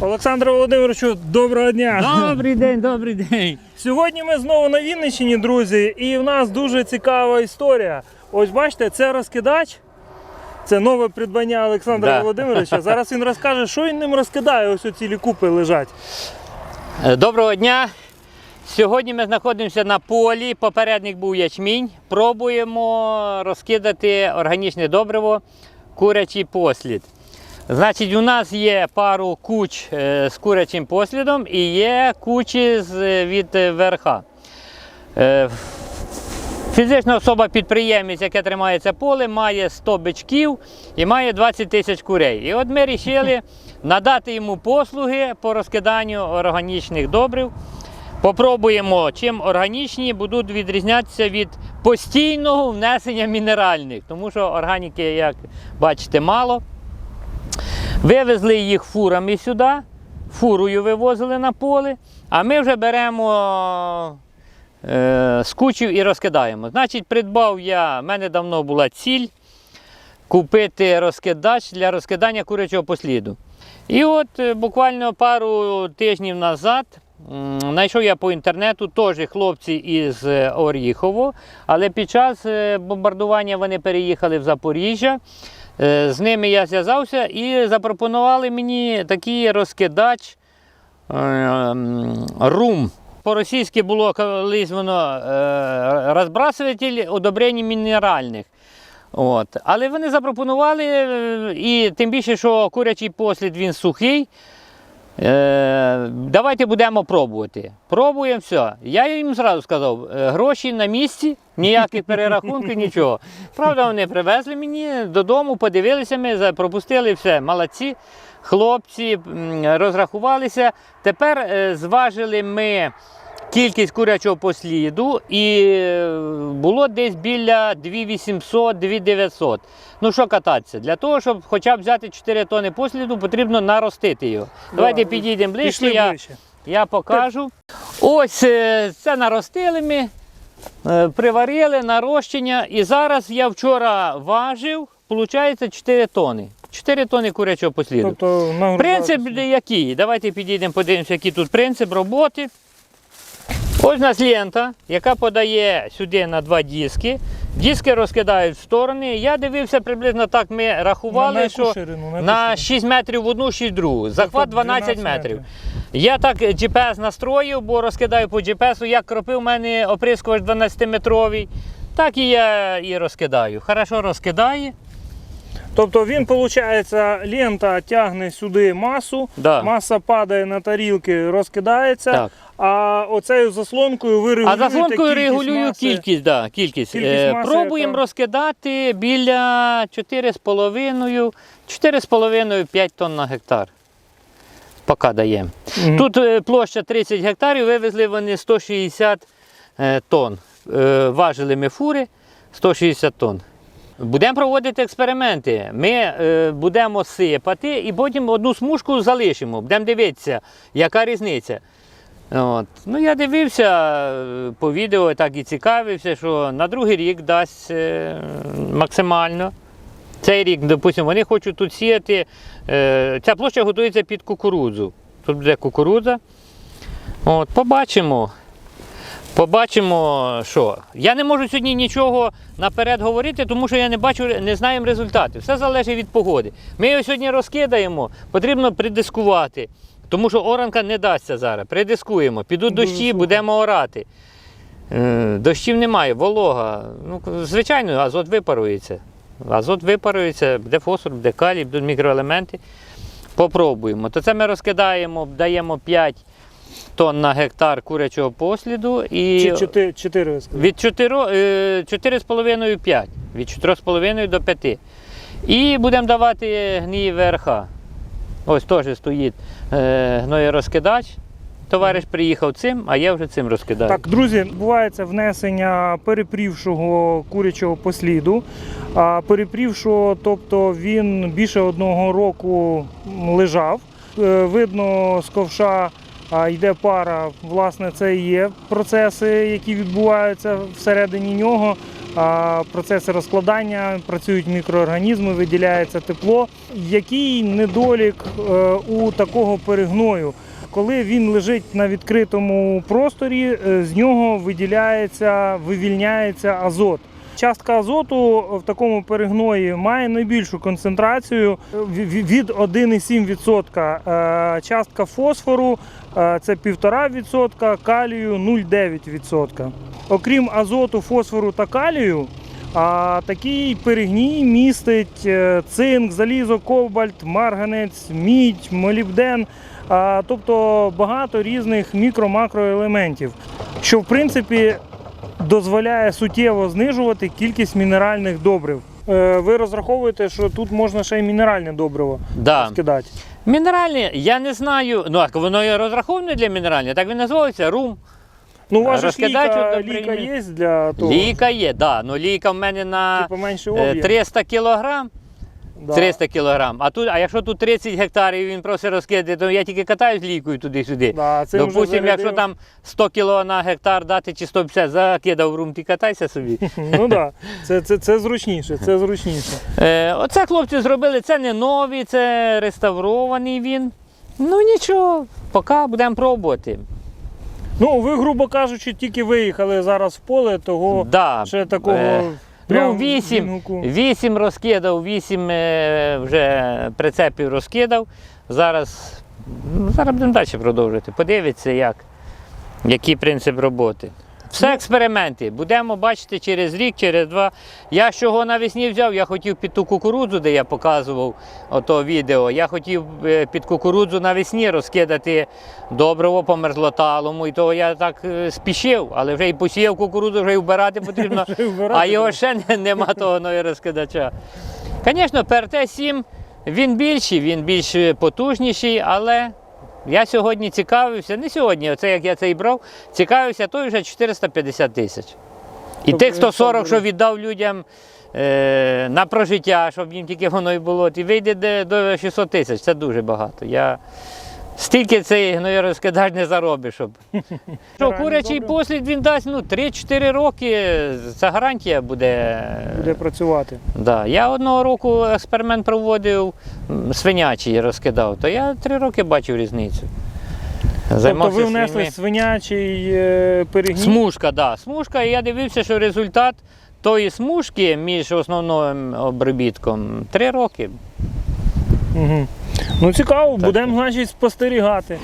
Олександр Володимировичу, доброго дня! Добрий день, добрий день. Сьогодні ми знову на Вінниччині, друзі, і в нас дуже цікава історія. Ось бачите, це розкидач. Це нове придбання Олександра Да. Володимировича. Зараз він розкаже, що він ним розкидає. Ось цілі купи лежать. Е, Доброго дня. Сьогодні ми знаходимося на полі. Попередник був ячмінь. Пробуємо розкидати органічне добриво, курячий послід. Значить, у нас є пару куч е, з курячим послідом і є кучі від е, верха. Е, Фізична особа-підприємець, яке тримає це поле, має 100 бичків і має 20 тисяч курей. І от ми вирішили надати йому послуги по розкиданню органічних добрив. Попробуємо, чим органічні будуть відрізнятися від постійного внесення мінеральних, тому що органіки, як бачите, мало. Вивезли їх фурами сюди, фурою вивозили на поле, а ми вже беремо е, з кучів і розкидаємо. Значить, придбав я, в мене давно була ціль купити розкидач для розкидання курячого посліду. І от е, буквально пару тижнів назад знайшов я по інтернету теж хлопці із е, Оріхово, але під час е, бомбардування вони переїхали в Запоріжжя. Е, З ними я зв'язався і запропонували мені такий розкидач е, рум. По-російськи було колись воно е, розбрасуватель одобрень мінеральних. От. Але вони запропонували, і тим більше, що курячий послід він сухий. Е, давайте будемо пробувати. Пробуємо все. Я їм зразу сказав, е, гроші на місці, ніякі перерахунки, нічого. Правда, вони привезли мені додому, подивилися ми, пропустили все. Молодці. Хлопці розрахувалися. Тепер е, зважили ми кількість курячого посліду і е, було десь біля 2800-2900. Ну що кататися? Для того, щоб хоча б взяти 4 тони посліду, потрібно наростити його. Давайте підійдемо ближче. Я, ближче. я покажу. Ось е, це наростили ми, е, приварили нарощення. І зараз я вчора важив, виходить 4 тони. 4 тони курячого посліду. Тобто, Принцип який? Давайте підійдемо, подивимося, який тут принцип роботи. Ось у нас лента, яка подає сюди на два диски. Диски розкидають в сторони. Я дивився приблизно так, ми рахували, на що ширину? На, на 6 метрів в одну, 6 в другу. Захват 12 12 метрів. метрів. Я так е, GPS настроїв, бо розкидаю по GPS, як кропив у мене оприскувач 12-метровий. Так і я і розкидаю. Хорошо розкидає. Тобто він, виходить, лента тягне сюди масу, Да. маса падає на тарілки, розкидається, Так. а оцею заслонкою ви А заслонкою кількість регулюю маси. кількість, да, кількість. Кількість Е, маси, Пробуємо яка- розкидати біля 4,5 4,5-5 тонн на гектар. Поки даємо. Мгм. Тут е, площа 30 гектарів, вивезли вони 160 е, тонн. Важили ми фури 160 тонн. Будемо проводити експерименти. Ми е, будемо сипати і потім одну смужку залишимо. Будемо дивитися, яка різниця. От. Ну, я дивився е, по відео, так і цікавився, що на другий рік дасть е, максимально. Цей рік, допустимо, вони хочуть тут сіяти. Е, ця площа готується під кукурудзу. Тут буде кукурудза. От, побачимо. Побачимо, що. Я не можу сьогодні нічого наперед говорити, тому що я не бачу, не знаємо результатів. Все залежить від погоди. Ми його сьогодні розкидаємо, потрібно придискувати. Тому що оранка не дасться зараз. Придискуємо. Підуть дощі, будемо орати. Е, Дощів немає, волога. Ну, звичайно, азот випарується. Азот випарується, буде фосфор, буде калій, будуть мікроелементи. Попробуємо. То це ми розкидаємо, даємо 5 тонн на гектар курячого посліду і Чи чотири, чотири ви сказали? від 4, е, 4,5-5. Від 4,5 до 5. І будемо давати гній ВРХ. Ось теж стоїть е, гноєрозкидач. Товариш приїхав цим, а я вже цим розкидаю. Так, друзі, відбувається внесення перепрівшого курячого посліду. А перепрівшого, тобто він більше одного року лежав. Е, Видно, з ковша йде пара. Власне, це є процеси, які відбуваються всередині нього. процеси розкладання, працюють мікроорганізми, виділяється тепло. Який недолік е, у такого перегною? Коли він лежить на відкритому просторі, е, з нього виділяється, вивільняється азот. Частка азоту в такому перегної має найбільшу концентрацію від 1,7%. Е, Частка фосфору е, це 1,5%, калію 0,9%. Окрім азоту, фосфору та калію, такий перегній містить е, цинк, залізо, кобальт, марганець, мідь, молібден, тобто багато різних мікро-макроелементів, що в принципі дозволяє суттєво знижувати кількість мінеральних добрив. Е, Ви розраховуєте, що тут можна ще й мінеральне добриво Да. скидати. Мінеральне, я не знаю. Ну, як воно є розраховане для мінеральне, так він називається рум. Ну, у вас Розкидати ліка, от, ліка є для того, Ліка є, да. Ну ліка в мене на типу менше е, об'єм. 300 кілограм. Да. 300 кілограм. А тут, а якщо тут 30 гектарів він просить розкидати, то я тільки катаюсь лікою туди-сюди. Да, цим вже Допустимо, якщо зарядив. там 100 кіло на гектар дати чи 150, закидав в рум, ти катайся собі. Ну так, да. це, це, це зручніше, це зручніше. Е, оце хлопці зробили, це не новий, це реставрований він. Ну нічого, поки будемо пробувати. Ну, ви, грубо кажучи, тільки виїхали зараз в поле, того Да. ще такого. Е, прям Ну, вісім, вісім розкидав, вісім е, вже прицепів розкидав. Зараз, ну, зараз будемо далі продовжувати. Подивіться, як, який принцип роботи. Все експерименти. Будемо бачити через рік, через два. Я з чого навесні взяв, я хотів під ту кукурудзу, де я показував ото відео. Я хотів е, під кукурудзу навесні розкидати добриво по мерзлоталому. І того я так е, спішив, але вже і посіяв кукурудзу, вже й вбирати потрібно. А його ще нема того нового розкидача. Звісно, ПРТ-7 він більший, він більш потужніший, але я сьогодні цікавився, не сьогодні, оце як я це і брав, цікавився, той вже 450 тисяч. І Тобто тих 140, що віддав людям е, на прожиття, щоб їм тільки воно і було, і вийде до 600 тисяч. Це дуже багато. Я... Стільки цей гноєрозкидач не заробиш. Щоб... Що, курячий послід він дасть ну, 3-4 роки, це гарантія буде. Буде працювати. Да. Я одного року експеримент проводив, свинячий розкидав, то я три роки бачив різницю. тобто ви внесли свиньми. свинячий е, перегній. Смужка, да. Смужка, і я дивився, що результат тої смужки між основним обробітком три роки. Угу. Ну цікаво, будемо, значить, спостерігати.